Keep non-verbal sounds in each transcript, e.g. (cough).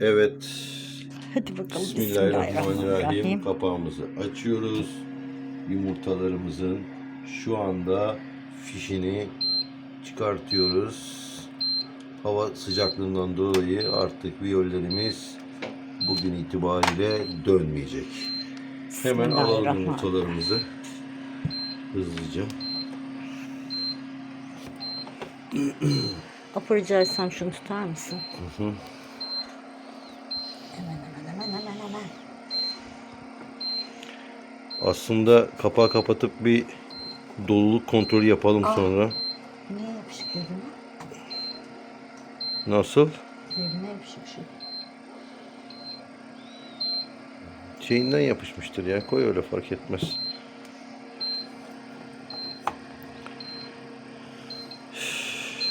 Evet. Hadi bakalım. Bismillahirrahmanirrahim. Kapağımızı açıyoruz. Yumurtalarımızın şu anda fişini çıkartıyoruz. Hava sıcaklığından dolayı artık viyollerimiz bugün itibariyle dönmeyecek. Hemen alalım yumurtalarımızı. Hızlıca. Etsem şunu tutar mısın? Hı hı. Hemen hemen hemen hemen hemen. Aslında kapağı kapatıp bir doluluk kontrolü yapalım sonra. Niye yapışık gözüne? Nasıl? Gözüne yapışık şu. Şeyinden yapışmıştır ya. Koy öyle fark etmez.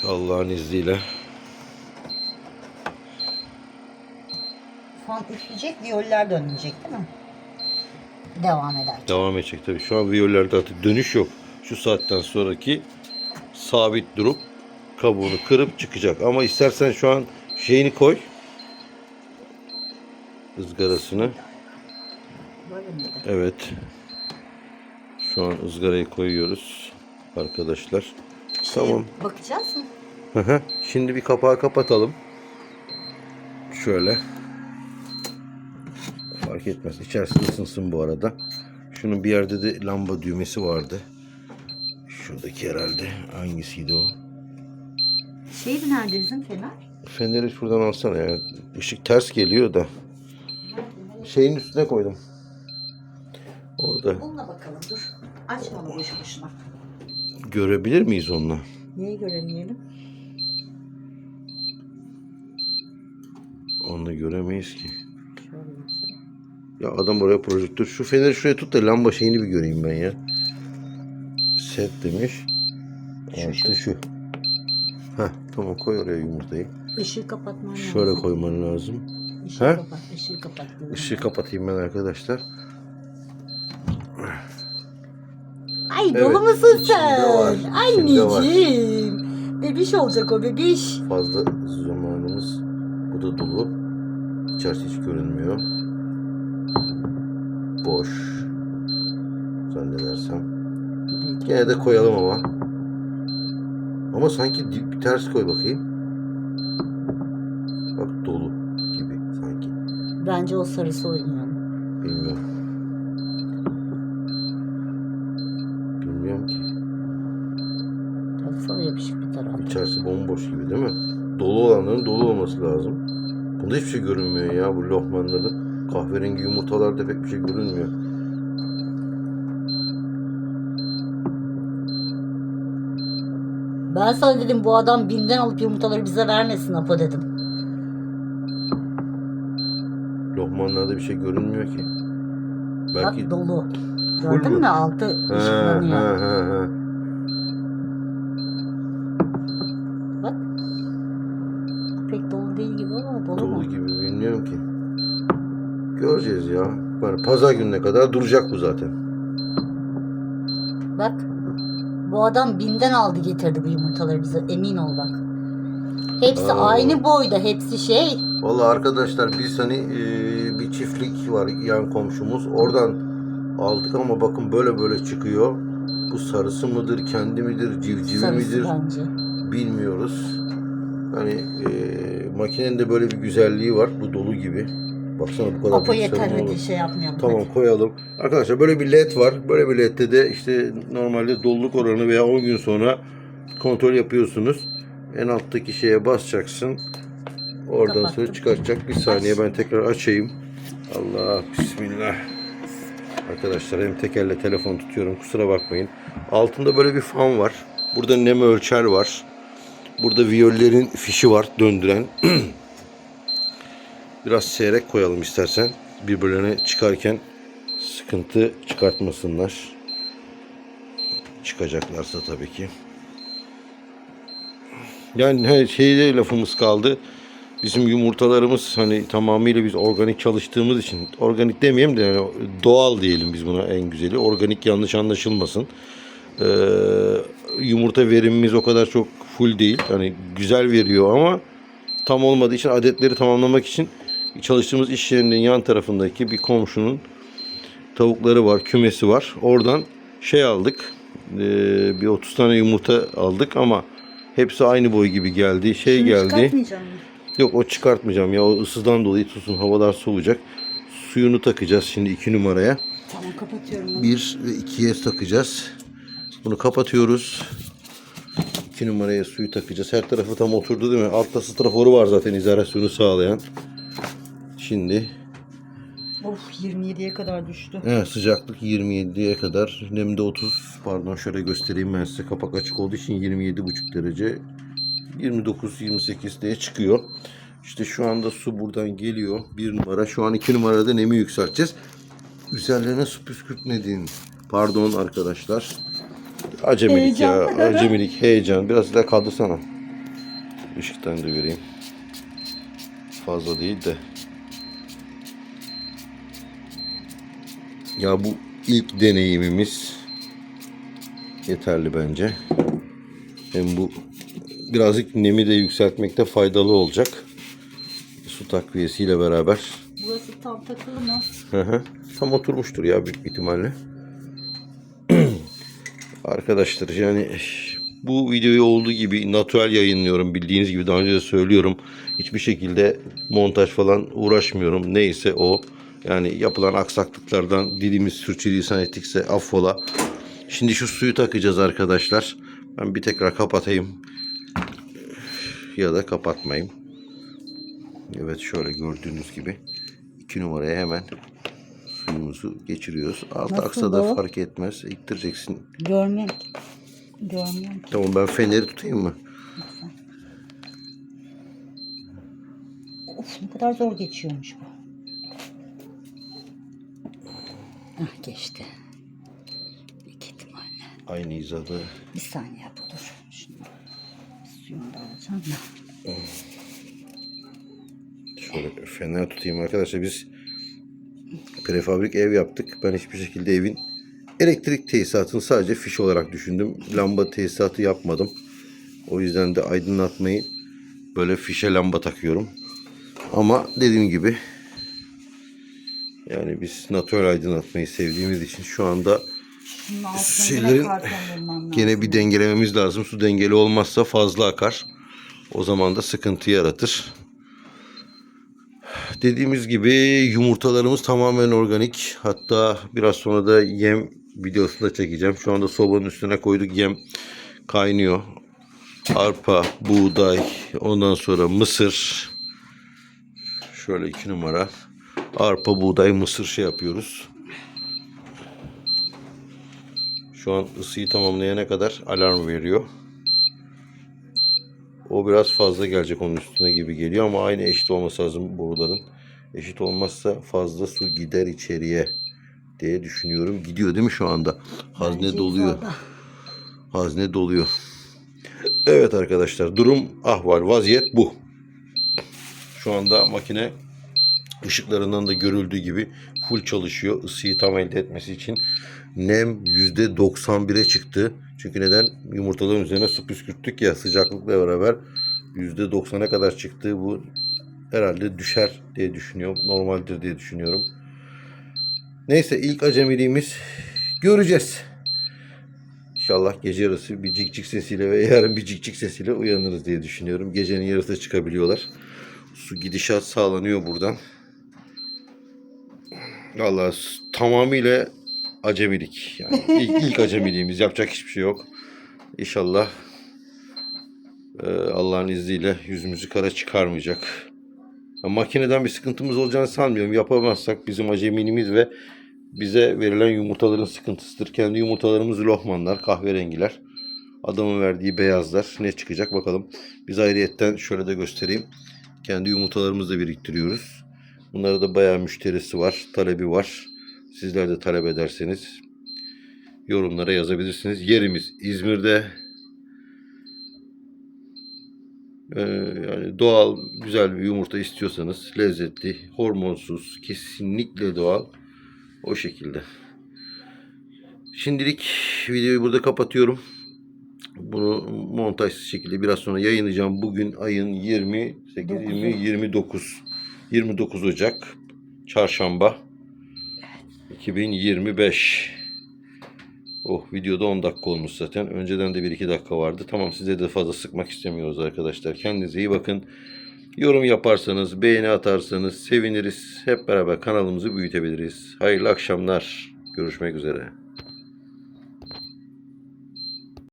Allah'ın izniyle. Son üfleyecek, viyoller dönmeyecek değil mi? Devam eder. Devam edecek tabii. Şu an viyollerde artık dönüş yok. Şu saatten sonraki sabit durup kabuğunu kırıp çıkacak. Ama istersen şu an şeyini koy. ızgarasını. Evet. Şu an ızgarayı koyuyoruz arkadaşlar. Tamam. Bakacağız mı? Hı hı. Şimdi bir kapağı kapatalım. Şöyle. Fark etmez. İçerisi ısınsın bu arada. Şunun bir yerde de lamba düğmesi vardı. Şuradaki herhalde. Hangisiydi o? Şey mi nerede bizim fener? Feneri şuradan alsana ya. Işık ters geliyor da. Şeyin üstüne koydum. Orada. Onunla bakalım dur. Açma onu boşu boşuna. Görebilir miyiz onunla? Neyi göremeyelim? Onunla göremeyiz ki. Ya adam oraya projektör. Şu feneri şuraya tut da lamba şeyini bir göreyim ben ya. Set demiş. Şu, Altı şu. Heh, tamam koy oraya yumurtayı. Işığı kapatman lazım. Şöyle koyman lazım. Işığı He? kapat, ışığı kapat. Işığı kapatayım ben arkadaşlar. Ay Evet, dolu musun sen? var, içinde var. Anneciğim. Bebiş olacak o bebiş. Fazla zamanımız. Bu da dolu. İçerisi hiç görünmüyor. Boş. Zannedersem. Gene de koyalım ama. Ama sanki dip ters koy bakayım. Bak dolu gibi sanki. Bence o sarısı oynuyor. Bilmiyorum. Bilmiyorum ki. Baksana yapışık bir taraf. İçerisi bomboş gibi değil mi? Dolu olanların dolu olması lazım. Bunda hiçbir şey görünmüyor ya bu lohmanlarda. Kahverengi yumurtalarda pek bir şey görünmüyor. Ben sana dedim bu adam binden alıp yumurtaları bize vermesin Apo dedim. Lohmanlarda bir şey görünmüyor ki. Belki... Bak dolu. Gördün mü? altı ışıklanıyor. ha, ha, ha. Göreceğiz ya. Yani pazar gününe kadar duracak bu zaten. Bak. Bu adam binden aldı getirdi bu yumurtaları bize. Emin ol bak. Hepsi Aa. aynı boyda. Hepsi şey. Vallahi arkadaşlar biz hani e, bir çiftlik var yan komşumuz. Oradan aldık ama bakın böyle böyle çıkıyor. Bu sarısı mıdır, kendi midir, civcivi Sarısı midir bence. bilmiyoruz. Hani e, makinenin de böyle bir güzelliği var. Bu dolu gibi. Baksana bu kadar Apo yeter hadi olur? şey yapmayalım. Tamam hadi. koyalım. Arkadaşlar böyle bir led var. Böyle bir ledde de işte normalde doluluk oranı veya 10 gün sonra kontrol yapıyorsunuz. En alttaki şeye basacaksın. Oradan sonra Kapattım. çıkartacak. Bir saniye ben tekrar açayım. Allah bismillah. Arkadaşlar hem tekerle telefon tutuyorum kusura bakmayın. Altında böyle bir fan var. Burada nem ölçer var. Burada viyollerin fişi var döndüren. (clears throat) Biraz seyrek koyalım istersen. Birbirlerine çıkarken sıkıntı çıkartmasınlar. Çıkacaklarsa tabii ki. Yani her şeyde lafımız kaldı. Bizim yumurtalarımız hani tamamıyla biz organik çalıştığımız için organik demeyeyim de yani doğal diyelim biz buna en güzeli. Organik yanlış anlaşılmasın. Ee, yumurta verimimiz o kadar çok full değil. Hani güzel veriyor ama tam olmadığı için adetleri tamamlamak için çalıştığımız iş yerinin yan tarafındaki bir komşunun tavukları var, kümesi var. Oradan şey aldık. eee, bir 30 tane yumurta aldık ama hepsi aynı boy gibi geldi. Şey Şunu geldi. Yok o çıkartmayacağım ya. O ısıdan dolayı tutsun. Havalar soğuyacak. Suyunu takacağız şimdi 2 numaraya. Tamam kapatıyorum. bunu. 1 ve 2'ye takacağız. Bunu kapatıyoruz. 2 numaraya suyu takacağız. Her tarafı tam oturdu değil mi? Altta straforu var zaten izolasyonu sağlayan. Şimdi Of 27'ye kadar düştü. evet, sıcaklık 27'ye kadar. Nemde 30. Pardon şöyle göstereyim ben size. Kapak açık olduğu için 27,5 derece. 29-28 diye çıkıyor. İşte şu anda su buradan geliyor. Bir numara. Şu an iki numarada nemi yükselteceğiz. Üzerlerine su püskürtmedin. Pardon arkadaşlar. Acemilik ya. Heyecan. Acemilik, heyecan. Biraz daha kaldırsana. Işıktan da vereyim. Fazla değil de. Ya bu ilk deneyimimiz yeterli bence. Hem bu birazcık nemi de yükseltmekte faydalı olacak. Su takviyesiyle beraber. Burası tam takılı mı? Hı hı. Tam oturmuştur ya büyük ihtimalle. (clears throat) Arkadaşlar yani bu videoyu olduğu gibi natural yayınlıyorum bildiğiniz gibi daha önce de söylüyorum. Hiçbir şekilde montaj falan uğraşmıyorum. Neyse o. Yani yapılan aksaklıklardan dilimiz sürçülisan ettikse affola. Şimdi şu suyu takacağız arkadaşlar. Ben bir tekrar kapatayım. Ya da kapatmayayım. Evet şöyle gördüğünüz gibi. 2 numaraya hemen suyumuzu geçiriyoruz. Altı Nasıl aksa da fark etmez. İttireceksin. Görmüyorum ki. Tamam ben feneri tutayım mı? Of ne kadar zor geçiyormuş bu. Hah geçti. Büyük ihtimalle. Aynı hizada. Bir saniye bu dur. Şunu suyunu da alacağım da. Şöyle fener tutayım arkadaşlar. Biz prefabrik ev yaptık. Ben hiçbir şekilde evin elektrik tesisatını sadece fiş olarak düşündüm. Lamba tesisatı yapmadım. O yüzden de aydınlatmayı böyle fişe lamba takıyorum. Ama dediğim gibi yani biz natural aydınlatmayı sevdiğimiz için şu anda şeylerin. Gene bir dengelememiz lazım. Su dengeli olmazsa fazla akar. O zaman da sıkıntı yaratır. Dediğimiz gibi yumurtalarımız tamamen organik. Hatta biraz sonra da yem videosunu da çekeceğim. Şu anda sobanın üstüne koyduk yem kaynıyor. Arpa, buğday, ondan sonra mısır. Şöyle iki numara. Arpa, buğday, mısır şey yapıyoruz. Şu an ısıyı tamamlayana kadar alarm veriyor. O biraz fazla gelecek onun üstüne gibi geliyor ama aynı eşit olması lazım boruların. Eşit olmazsa fazla su gider içeriye diye düşünüyorum. Gidiyor değil mi şu anda? Hazne Bence doluyor. hizada. Hazne doluyor. Evet arkadaşlar durum ahval vaziyet bu. Şu anda makine ışıklarından da görüldüğü gibi full çalışıyor. Isıyı tam elde etmesi için. Nem %91'e çıktı. Çünkü neden? Yumurtaların üzerine su püskürttük ya sıcaklıkla beraber %90'a kadar çıktı. Bu herhalde düşer diye düşünüyorum. Normaldir diye düşünüyorum. Neyse ilk acemiliğimiz göreceğiz. İnşallah gece yarısı bir cik cik sesiyle ve (laughs) yarın bir cik cik sesiyle uyanırız diye düşünüyorum. Gecenin yarısı çıkabiliyorlar. Su gidişat sağlanıyor buradan. Vallahi s- tamamıyla acemilik. Yani (laughs) ilk, ilk acemiliğimiz. Yapacak hiçbir şey yok. İnşallah e, Allah'ın izniyle yüzümüzü kara çıkarmayacak. Ya, makineden bir sıkıntımız olacağını sanmıyorum. Yapamazsak bizim acemiliğimiz ve bize verilen yumurtaların sıkıntısıdır. Kendi yumurtalarımız lohmanlar, kahverengiler. Adamın verdiği beyazlar. Ne çıkacak bakalım. Biz ayrıyetten şöyle de göstereyim. Kendi yumurtalarımızı da biriktiriyoruz. Bunlarda da bayağı müşterisi var, talebi var. Sizler de talep ederseniz yorumlara yazabilirsiniz. Yerimiz İzmir'de. Ee, yani doğal güzel bir yumurta istiyorsanız lezzetli, hormonsuz, kesinlikle doğal o şekilde. Şimdilik videoyu burada kapatıyorum. Bunu montajsız şekilde biraz sonra yayınlayacağım. Bugün ayın 28, 20, 29. 29 Ocak Çarşamba 2025. Oh videoda 10 dakika olmuş zaten. Önceden de 1-2 dakika vardı. Tamam size de fazla sıkmak istemiyoruz arkadaşlar. Kendinize iyi bakın. Yorum yaparsanız, beğeni atarsanız seviniriz. Hep beraber kanalımızı büyütebiliriz. Hayırlı akşamlar. Görüşmek üzere.